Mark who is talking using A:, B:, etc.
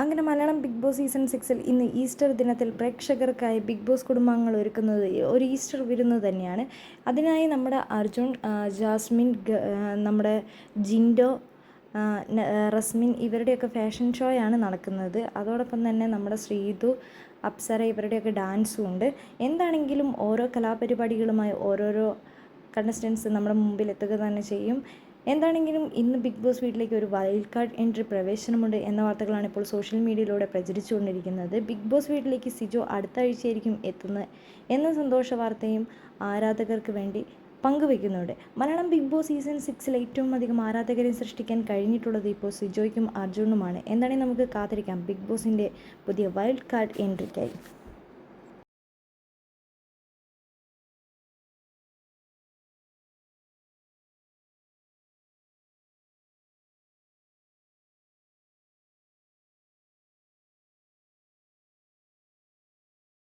A: അങ്ങനെ Malayalam Bigg Boss season സിക്സിൽ ഇന്ന് ഈസ്റ്റർ ദിനത്തിൽ പ്രേക്ഷകർക്കായി ബിഗ് ബോസ് കുടുംബാംഗങ്ങൾ ഒരുക്കുന്നത് ഒരു ഈസ്റ്റർ വിരുന്ന് തന്നെയാണ്. അതിനായി നമ്മുടെ അർജുൻ ജാസ്മിൻ നമ്മുടെ ജിൻഡോ റസ്മിൻ ഇവരുടെയൊക്കെ ഫാഷൻ ഷോയാണ് നടക്കുന്നത്. അതോടൊപ്പം തന്നെ നമ്മുടെ ശ്രീതു അപ്സര ഇവരുടെയൊക്കെ ഡാൻസും ഉണ്ട്. എന്താണെങ്കിലും ഓരോ കലാപരിപാടികളുമായി ഓരോരോ കണ്ടസ്റ്റൻസ് നമ്മുടെ മുമ്പിൽ എത്തുക തന്നെ ചെയ്യും. എന്താണെങ്കിലും ഇന്ന് ബിഗ് ബോസ് വീട്ടിലേക്ക് ഒരു വൈൽഡ് കാർഡ് എൻട്രി പ്രവേശനമുണ്ട് എന്ന വാർത്തകളാണ് ഇപ്പോൾ സോഷ്യൽ മീഡിയയിലൂടെ പ്രചരിച്ചുകൊണ്ടിരിക്കുന്നത്. ബിഗ് ബോസ് വീട്ടിലേക്ക് സിജോ അടുത്ത ആഴ്ചയായിരിക്കും എത്തുന്നത് എന്ന സന്തോഷ വാർത്തയും ആരാധകർക്ക് വേണ്ടി പങ്കുവെക്കുന്നുണ്ട് മലയാളം ബിഗ് ബോസ് സീസൺ സിക്സിൽ ഏറ്റവും അധികം ആരാധകരെ സൃഷ്ടിക്കാൻ കഴിഞ്ഞിട്ടുള്ളത് ഇപ്പോൾ സിജോയ്ക്കും അർജുനുമാണ്. എന്താണെങ്കിൽ നമുക്ക് കാത്തിരിക്കാം. ബിഗ് ബോസിന്റെ പുതിയ വൈൽഡ് കാർഡ് എൻട്രിക്കായി